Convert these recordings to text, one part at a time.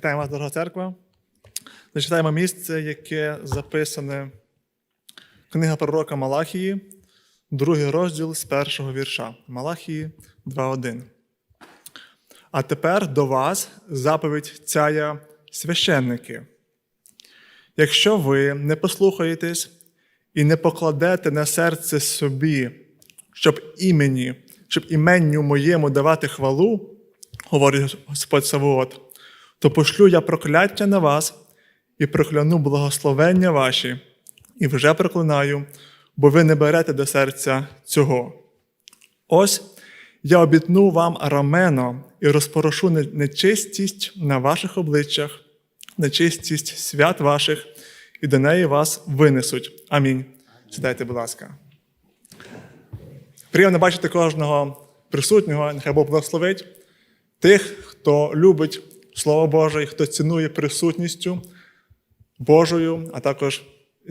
Вітаємо вас, дорога церква. Зачитаємо місце, яке записане книга пророка Малахії, другий розділ з першого вірша. Малахії 2.1. А тепер до вас заповідь цяя священники. Якщо ви не послухаєтесь і не покладете на серце собі, щоб імені, щоб іменню моєму давати хвалу, говорить Господь Савуот, то пошлю я прокляття на вас і прокляну благословення ваші, і вже проклинаю, бо ви не берете до серця цього. Ось я обітну вам рамено і розпорошу нечистість на ваших обличчях, нечистість свят ваших, і до неї вас винесуть. Амінь. Сідайте, будь ласка. Приємно бачити кожного присутнього, нехай Бог благословить тих, хто любить Слово Боже, і хто цінує присутністю Божою, а також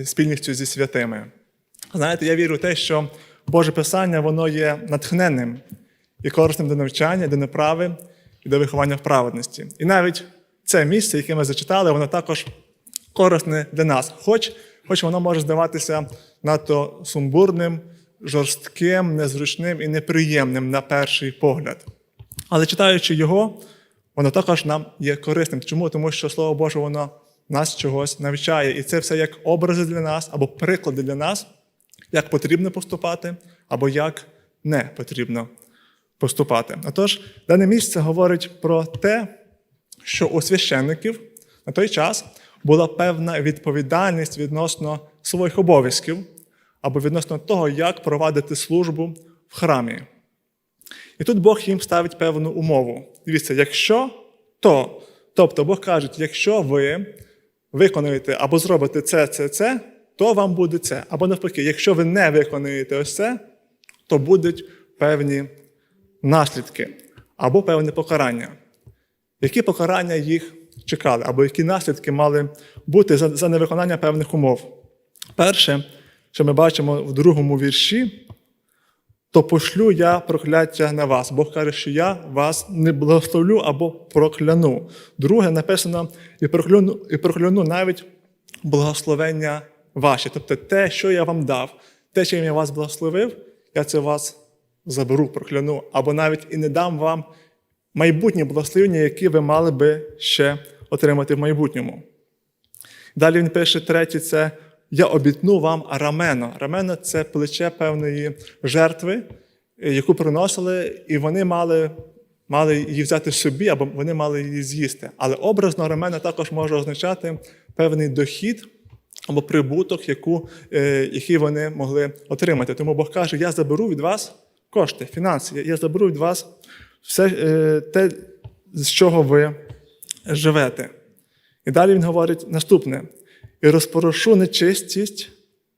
спільністю зі святими. Знаєте, я вірю в те, що Боже Писання воно є натхненним і корисним до навчання, до неправи і до виховання в праведності. І навіть це місце, яке ми зачитали, воно також корисне для нас, хоч, хоч воно може здаватися надто сумбурним, жорстким, незручним і неприємним на перший погляд. Але читаючи його, воно також нам є корисним. Чому? Тому що Слово Боже, воно нас чогось навчає. І це все як образи для нас або приклади для нас, як потрібно поступати, або як не потрібно поступати. Отож, дане місце говорить про те, що у священників на той час була певна відповідальність відносно своїх обов'язків або відносно того, як провадити службу в храмі. І тут Бог їм ставить певну умову. Дивіться, якщо то, тобто Бог каже, якщо ви виконуєте або зробите це, це, це, то вам буде це. Або навпаки, якщо ви не виконуєте ось це, то будуть певні наслідки або певне покарання. Які покарання їх чекали, або які наслідки мали бути за, невиконання певних умов? Перше, що ми бачимо в другому вірші, то пошлю я прокляття на вас. Бог каже, що я вас не благословлю або прокляну. Друге, написано, і прокляну, і прокляну навіть благословення ваші. Тобто те, що я вам дав, те, чим я вас благословив, я це вас заберу, прокляну, або навіть і не дам вам майбутнє благословення, які ви мали би ще отримати в майбутньому. Далі він пише третє, це я обітну вам рамено. Рамено це плече певної жертви, яку приносили, і вони мали мали її взяти собі, або вони мали її з'їсти. Але образно рамено також може означати певний дохід або прибуток, яку, е, який вони могли отримати. Тому Бог каже: Я заберу від вас кошти, фінанси, я заберу від вас все е, те, з чого ви живете. І далі він говорить наступне: і розпорошу нечистість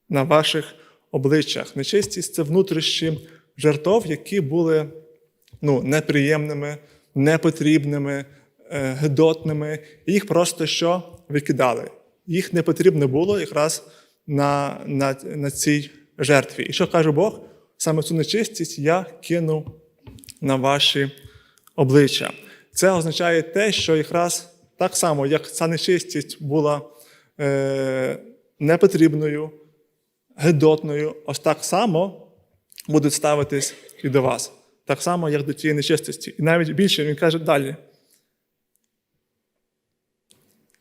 на ваших обличчях. Нечистість це внутрішні жертов, які були ну, неприємними, непотрібними, е, гидотними. Їх просто що викидали. Їх не потрібно було якраз на, на, на цій жертві. І що каже Бог? Саме цю нечистість я кину на ваші обличчя. Це означає те, що якраз так само, як ця нечистість була непотрібною, гидотною, ось так само будуть ставитись і до вас. Так само, як до тієї нечистості. І навіть більше він каже далі.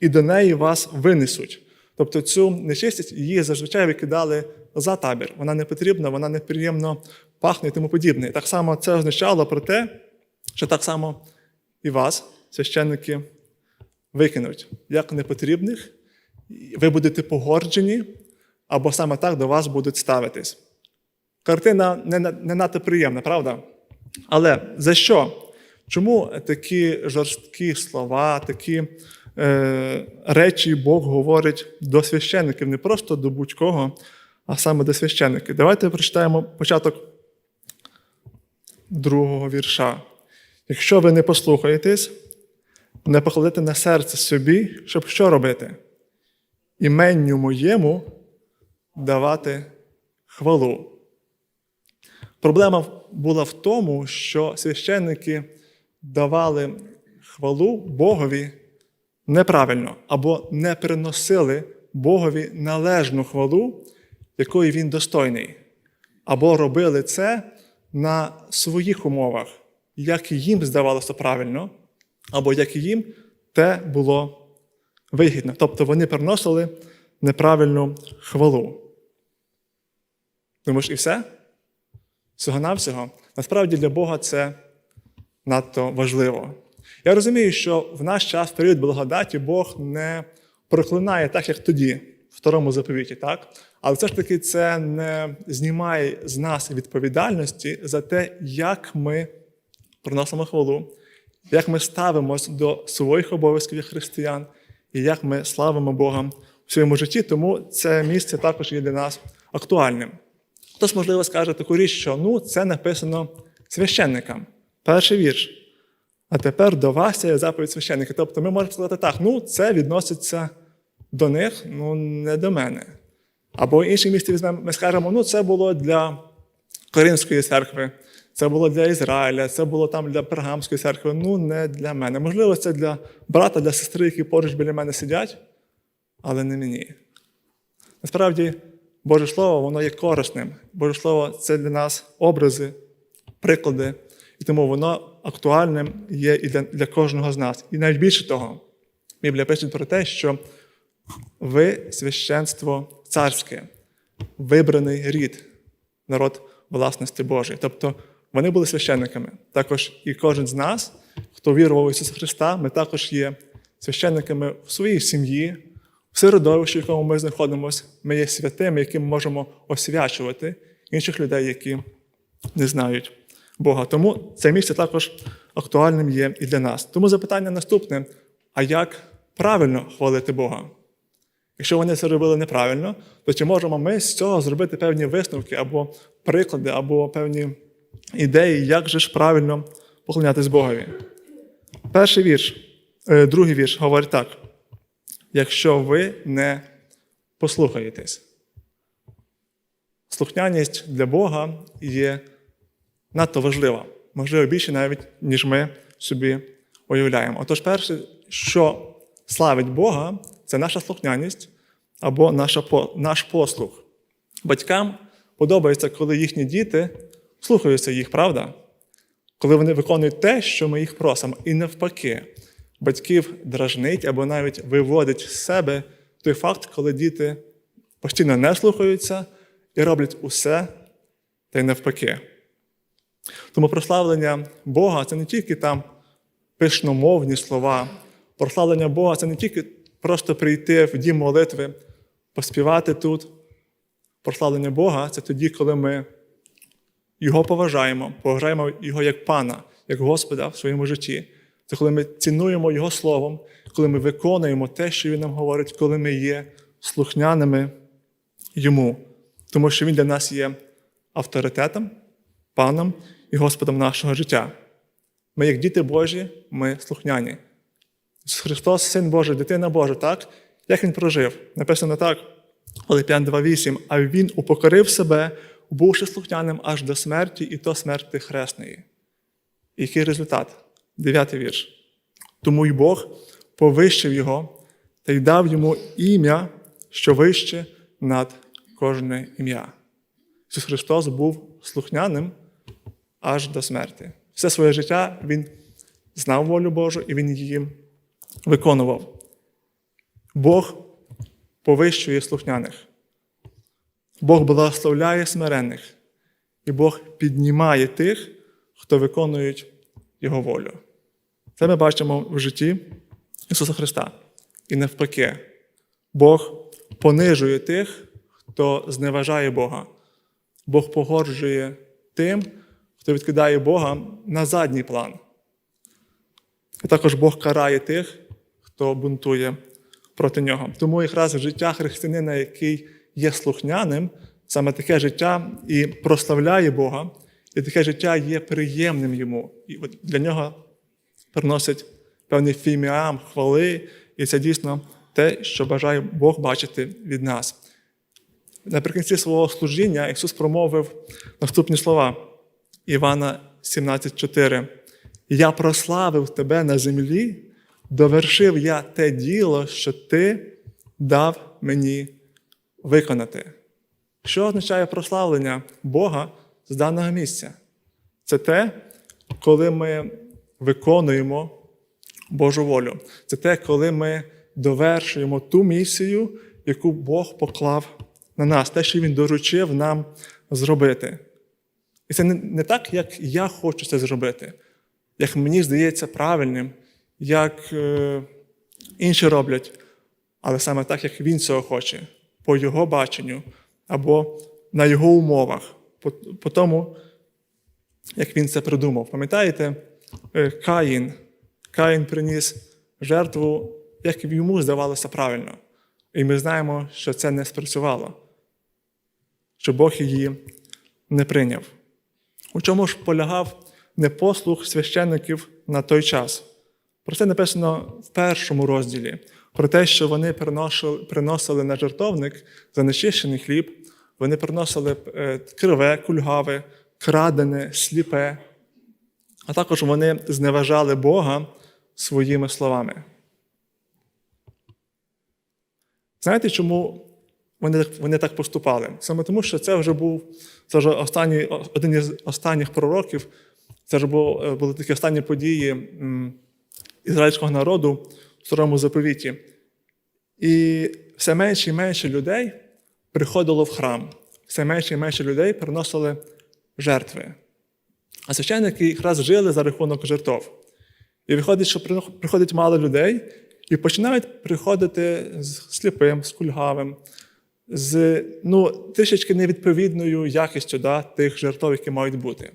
І до неї вас винесуть. Тобто цю нечистість її зазвичай викидали за табір. Вона не потрібна, вона неприємно пахне і тому подібне. І так само це означало про те, що так само і вас, священники, викинуть як непотрібних, ви будете погорджені, або саме так до вас будуть ставитись. Картина не, не надто приємна, правда? Але за що? Чому такі жорсткі слова, такі е, речі Бог говорить до священників, не просто до будь-кого, а саме до священників? Давайте прочитаємо початок другого вірша. Якщо ви не послухаєтесь, не покладете на серце собі, щоб що робити? Іменню моєму давати хвалу. Проблема була в тому, що священники давали хвалу Богові неправильно або не приносили Богові належну хвалу, якої він достойний, або робили це на своїх умовах, як їм здавалося правильно, або як їм те було вигідно. Тобто вони приносили неправильну хвалу. Думаєш, і все? Всього-навсього. Насправді для Бога це надто важливо. Я розумію, що в наш час, в період благодаті, Бог не проклинає так, як тоді, в второму заповіті, так? Але все ж таки це не знімає з нас відповідальності за те, як ми приносимо хвалу, як ми ставимось до своїх обов'язків як християн, і як ми славимо Бога в своєму житті. Тому це місце також є для нас актуальним. Хтось, можливо, скаже таку річ, що ну, це написано священникам. Перший вірш. А тепер до вас є заповідь священника. Тобто ми можемо сказати так, ну це відноситься до них, ну не до мене. Або в іншому місці візьмемо, ми скажемо, ну це було для Коринської церкви, це було для Ізраїля, це було там для Пергамської церкви, ну не для мене. Можливо, це для брата, для сестри, які поруч біля мене сидять, але не мені. Насправді, Боже Слово, воно є корисним. Боже Слово це для нас образи, приклади, і тому воно актуальним є і для, для кожного з нас. І навіть більше того, Біблія пише про те, що ви священство царське, вибраний рід, народ власності Божої. Тобто вони були священниками. Також і кожен з нас, хто вірував в Ісуса Христа, ми також є священниками в своїй сім'ї, в середовищі, в якому ми знаходимося. Ми є святими, яким можемо освячувати інших людей, які не знають Бога. Тому це місце також актуальним є і для нас. Тому запитання наступне: а як правильно хвалити Бога? Якщо вони це робили неправильно, то чи можемо ми з цього зробити певні висновки або приклади, або певні ідеї, як же ж правильно поклонятись Богові? Перший вірш, е, другий вірш говорить так: якщо ви не послухаєтесь, слухняність для Бога є надто важлива, можливо, більше навіть, ніж ми собі уявляємо. Отож, перше, що славить Бога, це наша слухняність або наша, наш послух. Батькам подобається, коли їхні діти слухаються їх, правда? Коли вони виконують те, що ми їх просимо. І навпаки, батьків дражнить або навіть виводить з себе той факт, коли діти постійно не слухаються і роблять усе та й навпаки. Тому прославлення Бога це не тільки там пишномовні слова. Прославлення Бога це не тільки просто прийти в дім молитви, поспівати тут. Прославлення Бога це тоді, коли ми Його поважаємо, поважаємо Його як Пана, як Господа в своєму житті. Це коли ми цінуємо Його Словом, коли ми виконуємо те, що Він нам говорить, коли ми є слухняними Йому. Тому що Він для нас є авторитетом, паном і Господом нашого життя. Ми, як діти Божі, ми слухняні. Христос, Син Божий, дитина Божа, так? Як Він прожив? Написано так, Филип'ян 2,8. А Він упокорив себе, бувши слухняним аж до смерті, і то смерти хресної. Який результат? Дев'ятий вірш. Тому й Бог повищив його та й дав йому ім'я, що вище над кожне ім'я. Ісус Христос був слухняним аж до смерті. Все своє життя Він знав волю Божу і Він її виконував. Бог повищує слухняних. Бог благословляє смиренних, і Бог піднімає тих, хто виконують Його волю. Це ми бачимо в житті Ісуса Христа. І навпаки, Бог понижує тих, хто зневажає Бога. Бог погоджує тим, хто відкидає Бога на задній план. І також Бог карає тих, хто бунтує проти нього. Тому якраз життя християнина, який є слухняним, саме таке життя і прославляє Бога, і таке життя є приємним йому. І от для нього приносить певний фіміам, хвали, і це дійсно те, що бажає Бог бачити від нас. Наприкінці свого служіння Ісус промовив наступні слова Івана 17,4. Я прославив тебе на землі, довершив я те діло, що ти дав мені виконати. Що означає прославлення Бога з даного місця? Це те, коли ми виконуємо Божу волю. Це те, коли ми довершуємо ту місію, яку Бог поклав на нас, те, що Він доручив нам зробити. І це не, так, як я хочу це зробити, як мені здається правильним, як е, інші роблять, але саме так, як він цього хоче, по його баченню або на його умовах, по, по тому, як він це придумав. Пам'ятаєте, Е, Каїн. Каїн приніс жертву, як йому здавалося правильно. І ми знаємо, що це не спрацювало, що Бог її не прийняв. У чому ж полягав непослух священників на той час? Про це написано в першому розділі, про те, що вони приносили, на жертовник занечищений хліб, вони приносили е, криве, кульгаве, крадене, сліпе, а також вони зневажали Бога своїми словами. Знаєте, чому вони, вони так поступали? Саме тому, що це вже був це вже останній, один із останніх пророків, це вже е, були такі останні події ізраїльського народу в старому заповіті. І все менше і менше людей приходило в храм, все менше і менше людей приносили жертви. А священники якраз жили за рахунок жертв. І виходить, що приходить мало людей, і починають приходити з сліпим, з кульгавим, з ну, трішечки невідповідною якістю да, тих жертв, які мають бути.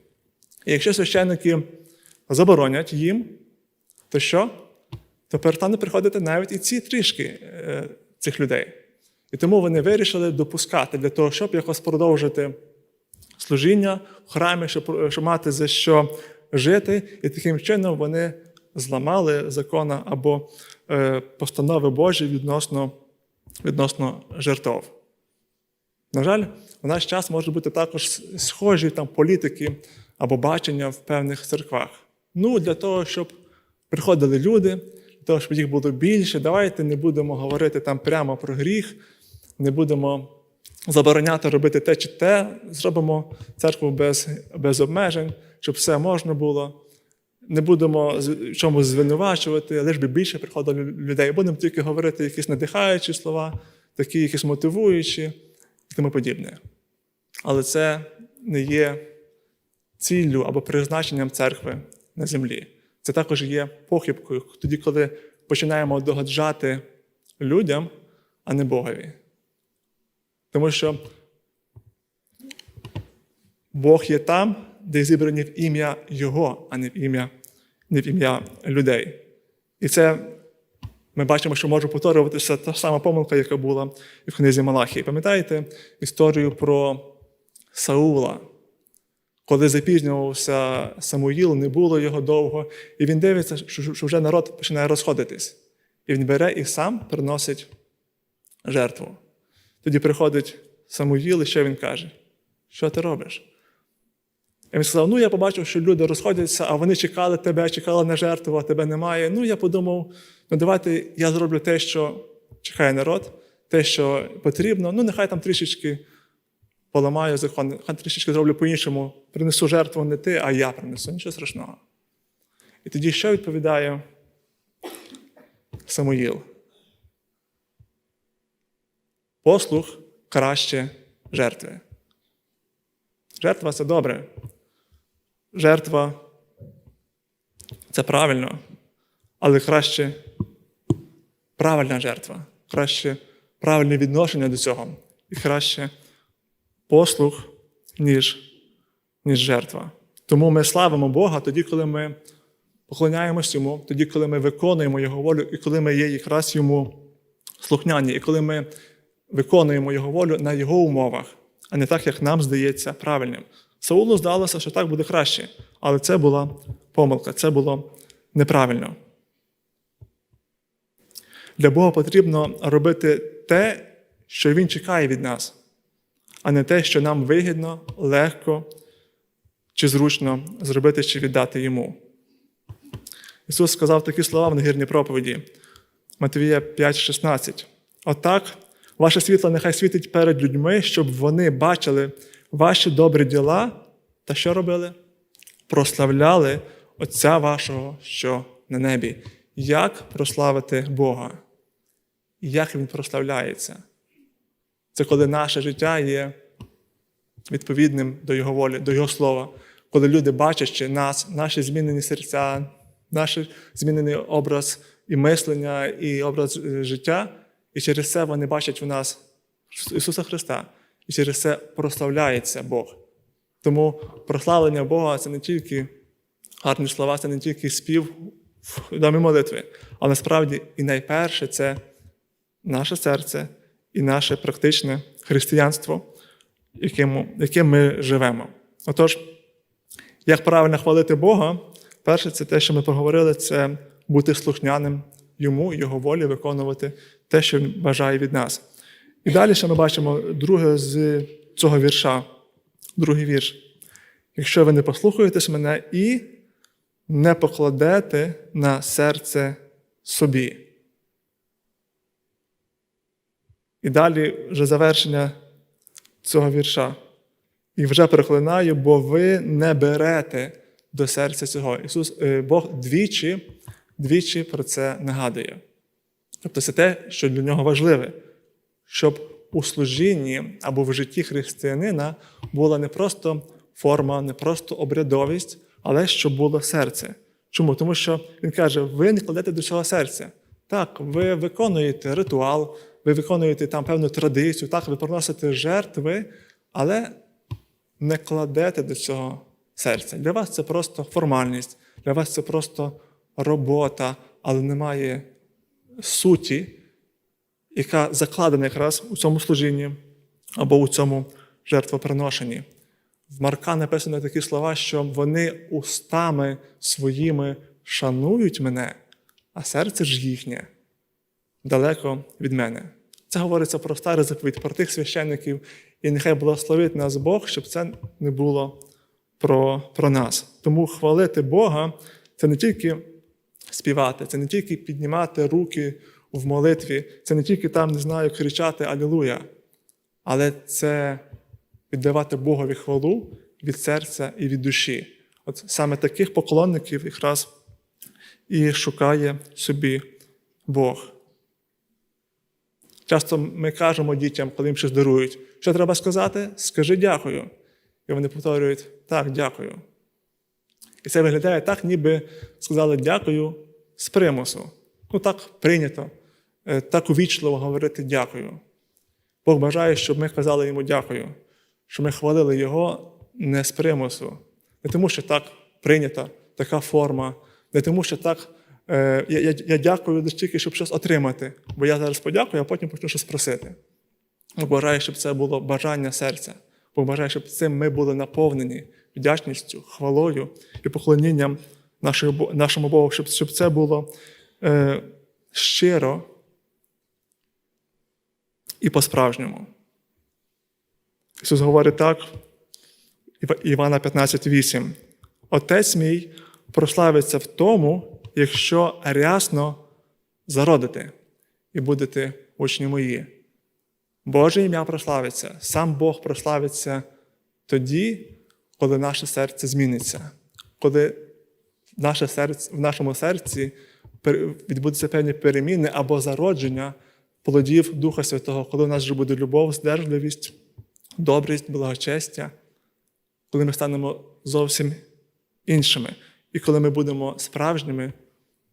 І якщо священники заборонять їм, то що? То перестане приходити навіть і ці трішки е, цих людей. І тому вони вирішили допускати для того, щоб якось продовжити служіння в храмі, щоб, щоб мати за що жити, і таким чином вони зламали закона або е, постанови Божі відносно, відносно жертв. На жаль, в наш час може бути також схожі там політики або бачення в певних церквах. Ну, для того, щоб приходили люди, того, щоб їх було більше, давайте не будемо говорити там прямо про гріх, не будемо забороняти робити те чи те, зробимо церкву без, без обмежень, щоб все можна було. Не будемо чомусь звинувачувати, лише би більше приходило людей. Будемо тільки говорити якісь надихаючі слова, такі якісь мотивуючі і тому подібне. Але це не є ціллю або призначенням церкви на землі. Це також є похибкою, тоді, коли починаємо догоджати людям, а не Богові. Тому що Бог є там, де зібрані в ім'я Його, а не в ім'я, не в ім'я людей. І це ми бачимо, що може повторюватися та сама помилка, яка була в книзі Малахії. Пам'ятаєте історію про Саула, коли запізнювався Самуїл, не було його довго, і він дивиться, що вже народ починає розходитись. І він бере і сам приносить жертву. Тоді приходить Самуїл, і що він каже? Що ти робиш? І він сказав: ну, я побачив, що люди розходяться, а вони чекали тебе, чекали на жертву, а тебе немає. Ну, я подумав, ну давайте я зроблю те, що чекає народ, те, що потрібно. Ну, нехай там трішечки поламаю закон, нехай трішечки зроблю по-іншому. Принесу жертву не ти, а я принесу. Нічого страшного. І тоді що відповідає Самуїл? Послух краще жертви. Жертва це добре. Жертва це правильно, але краще правильна жертва, краще правильне відношення до цього і краще послух, ніж, ніж жертва. Тому ми славимо Бога тоді, коли ми поклоняємось Йому, тоді, коли ми виконуємо Його волю, і коли ми є якраз Йому слухняні, і коли ми виконуємо Його волю на Його умовах, а не так, як нам здається правильним. Саулу здалося, що так буде краще, але це була помилка, це було неправильно. Для Бога потрібно робити те, що Він чекає від нас, а не те, що нам вигідно, легко чи зручно зробити чи віддати йому. Ісус сказав такі слова в нагірній проповіді. Матвія 5,16. Отак, ваше світло нехай світить перед людьми, щоб вони бачили ваші добрі діла та що робили? Прославляли Отця вашого, що на небі. Як прославити Бога? Як Він прославляється? Це коли наше життя є відповідним до Його волі, до Його слова. Коли люди бачачи нас, наші змінені серця, наш змінений образ і мислення, і образ е, життя, і через це вони бачать в нас Ісуса Христа, і через це прославляється Бог. Тому прославлення Бога це не тільки гарні слова, це не тільки спів в домі молитви, але насправді і найперше це наше серце і наше практичне християнство, яким, ми живемо. Отож, як правильно хвалити Бога, перше, це те, що ми поговорили, це бути слухняним йому, його волі, виконувати те, що він бажає від нас. І далі ще ми бачимо друге з цього вірша, другий вірш. Якщо ви не послухаєтесь мене і не покладете на серце собі. І далі вже завершення цього вірша. І вже перекладаю, бо ви не берете до серця цього. Ісус, е, Бог двічі, двічі про це нагадує. Тобто це те, що для нього важливе, щоб у служінні або в житті християнина була не просто форма, не просто обрядовість, але щоб було серце. Чому? Тому що він каже: ви не кладете до цього серця. Так, ви виконуєте ритуал, ви виконуєте там певну традицію, так, ви приносите жертви, але не кладете до цього серця. Для вас це просто формальність, для вас це просто робота, але немає суті, яка закладена якраз у цьому служінні або у цьому жертвоприношенні. В Марка написано такі слова, що вони устами своїми шанують мене, а серце ж їхнє далеко від мене. Це говориться про старий заповідь, про тих священників, і нехай благословить нас Бог, щоб це не було про, про нас. Тому хвалити Бога це не тільки співати, це не тільки піднімати руки в молитві, це не тільки там, не знаю, кричати Алілуя, але це віддавати Богові хвалу від серця і від душі. От саме таких поклонників якраз і шукає собі Бог. Часто ми кажемо дітям, коли їм щось дарують, що треба сказати? Скажи дякую. І вони повторюють так, дякую. І це виглядає так, ніби сказали дякую з примусу. Ну так прийнято, е, так увічливо говорити дякую. Бог бажає, щоб ми казали йому дякую, щоб ми хвалили Його не з примусу, не тому, що так прийнята така форма, не тому, що так е, я, я, я дякую лише тільки, щоб щось отримати, бо я зараз подякую, а потім почну щось просити. Бог бажає, щоб це було бажання серця. Бог бажає, щоб цим ми були наповнені вдячністю, хвалою і поклонінням нашому, нашому Богу, щоб, щоб це було е, щиро і по-справжньому. Ісус говорить так, Івана 15,8. Отець мій прославиться в тому, якщо рясно зародите і будете учні мої. Боже ім'я прославиться, сам Бог прославиться тоді, коли наше серце зміниться, коли наше серце, в нашому серці відбудуться певні переміни або зародження плодів Духа Святого, коли у нас вже буде любов, здержливість, добрість, благочестя, коли ми станемо зовсім іншими, і коли ми будемо справжніми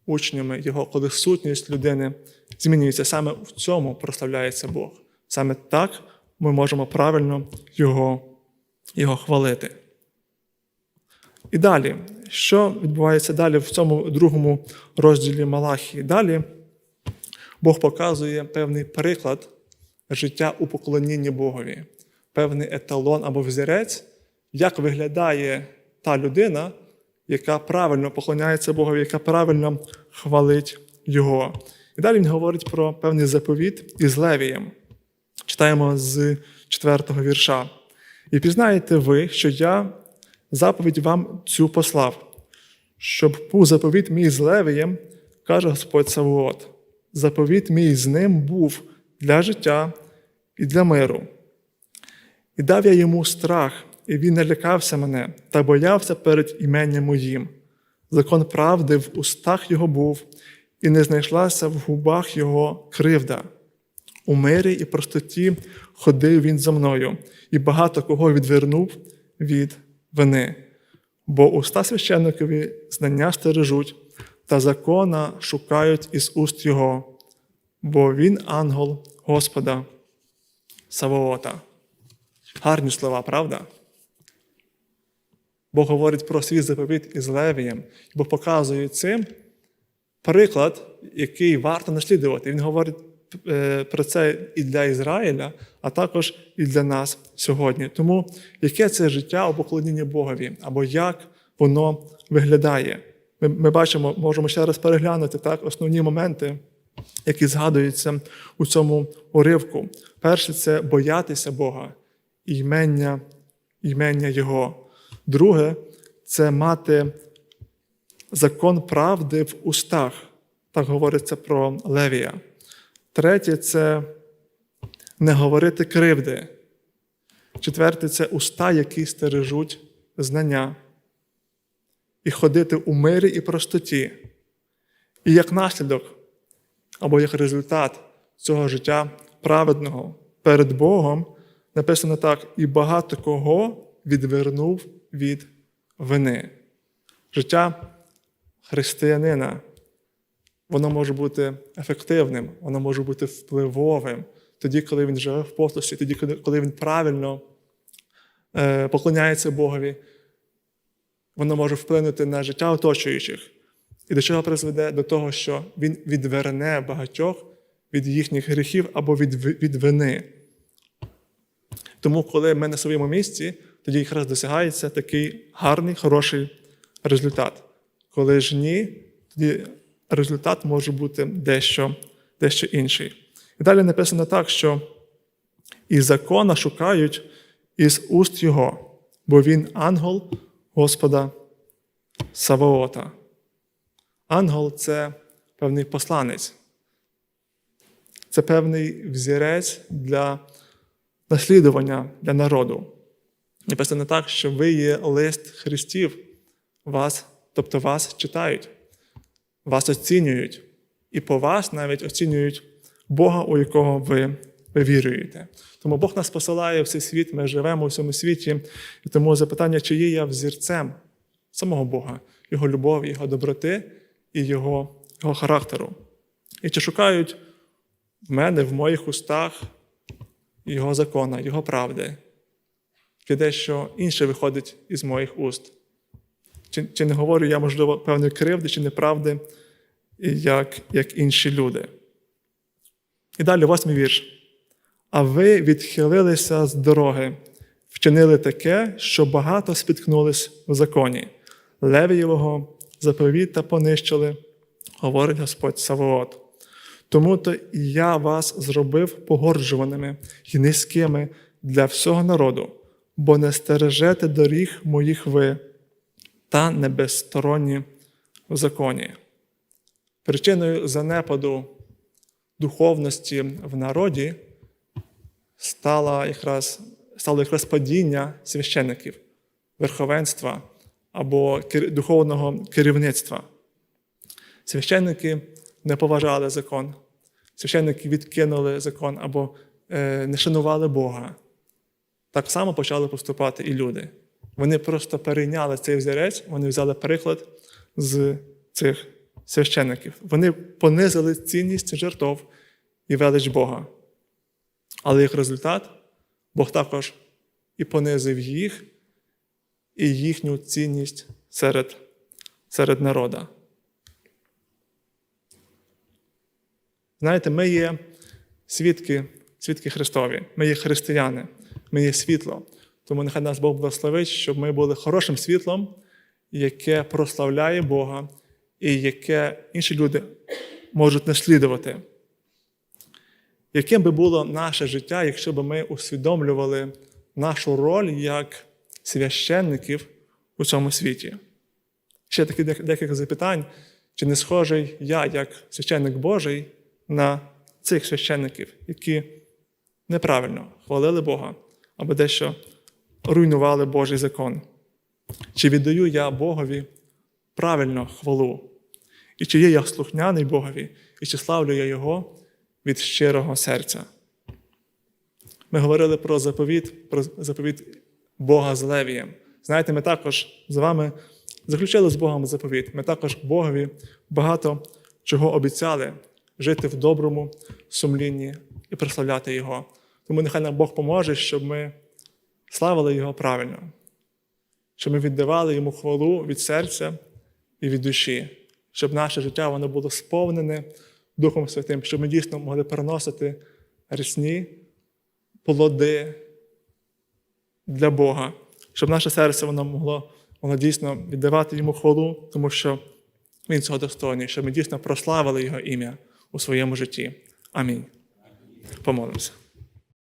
учнями Його, коли сутність людини змінюється, саме в цьому прославляється Бог. Саме так ми можемо правильно Його, Його хвалити. І далі, що відбувається далі в цьому другому розділі Малахії? Далі Бог показує певний приклад життя у поклонінні Богові, певний еталон або взірець, як виглядає та людина, яка правильно поклоняється Богові, яка правильно хвалить Його. І далі він говорить про певний заповіт із Левієм. Читаємо з четвертого вірша. І пізнаєте ви, що я заповідь вам цю послав, щоб був заповіт мій з Левієм, каже Господь Савуот. Заповіт мій з ним був для життя і для миру. І дав я йому страх, і він не лякався мене та боявся перед іменням моїм. Закон правди в устах його був, і не знайшлася в губах його кривда. У мирі і простоті ходив він за мною, і багато кого відвернув від вини. Бо уста священникові знання стережуть, та закона шукають із уст його, бо він ангел Господа Савоота. Гарні слова, правда? Бог говорить про свій заповіт із Левієм, бо показує цим приклад, який варто наслідувати. Він говорить е, про це і для Ізраїля, а також і для нас сьогодні. Тому яке це життя у поклонінні Богові, або як воно виглядає? Ми, бачимо, можемо ще раз переглянути так, основні моменти, які згадуються у цьому уривку. Перше це боятися Бога і ймення, ймення Його. Друге це мати закон правди в устах. Так говориться про Левія. Третє це не говорити кривди. Четверте це уста, які стережуть знання. І ходити у мирі і простоті. І як наслідок, або як результат цього життя праведного перед Богом написано так: і багато кого відвернув від вини. Життя християнина, воно може бути ефективним, воно може бути впливовим тоді, коли він живе в послуші, тоді, коли він правильно е, поклоняється Богові. Воно може вплинути на життя оточуючих. І до чого призведе? До того, що він відверне багатьох від їхніх гріхів або від, від вини. Тому, коли ми на своєму місці, тоді якраз досягається такий гарний, хороший результат. Коли ж ні, тоді результат може бути дещо, дещо інший. І далі написано так, що і закона шукають із уст Його, бо він ангел Господа Саваота. Ангел це певний посланець, це певний взірець для наслідування для народу. Написано так, що ви є лист Христів, вас, тобто вас читають, вас оцінюють, і по вас навіть оцінюють Бога, у якого ви, віруєте. Тому Бог нас посилає в цей світ, ми живемо у цьому світі, і тому запитання, чи є я взірцем самого Бога, Його любові, Його доброти і Його, Його характеру. І чи шукають в мене, в моїх устах Його закона, Його правди, чи дещо інше виходить із моїх уст. Чи, чи не говорю я, можливо, певної кривди чи неправди, як, як інші люди. І далі восьмий вірш. А ви відхилилися з дороги, вчинили таке, що багато спіткнулись в законі. Левієвого заповіт та понищили, говорить Господь Савоот. Тому то я вас зробив погорджуваними і низькими для всього народу, бо не стережете доріг моїх ви та не безсторонні в законі. Причиною занепаду духовності в народі стало якраз, стало якраз падіння священників, верховенства або духовного керівництва. Священники не поважали закон, священники відкинули закон або е, не шанували Бога. Так само почали поступати і люди. Вони просто перейняли цей взірець, вони взяли приклад з цих священників. Вони понизили цінність жертв і велич Бога. Але як результат, Бог також і понизив їх і їхню цінність серед, серед народа. Знаєте, ми є свідки, свідки Христові, ми є християни, ми є світло. Тому нехай нас Бог благословить, щоб ми були хорошим світлом, яке прославляє Бога і яке інші люди можуть наслідувати. Яким би було наше життя, якщо б ми усвідомлювали нашу роль як священників у цьому світі? Ще такі декілька запитань, чи не схожий я, як священник Божий, на цих священників, які неправильно хвалили Бога або дещо руйнували Божий закон. Чи віддаю я Богові правильно хвалу? І чи є я слухняний Богові, і чи славлю я Його від щирого серця? Ми говорили про заповіт, про заповіт Бога з Левієм. Знаєте, ми також з вами заключили з Богом заповіт. Ми також Богові багато чого обіцяли жити в доброму сумлінні і прославляти Його. Тому нехай нам Бог поможе, щоб ми славили Його правильно, щоб ми віддавали Йому хвалу від серця і від душі, щоб наше життя воно було сповнене Духом Святим, щоб ми дійсно могли переносити рясні плоди для Бога, щоб наше серце воно могло, могло дійсно віддавати йому хвалу, тому що Він цього достойний, щоб ми дійсно прославили Його ім'я у своєму житті. Амінь. Помолимося.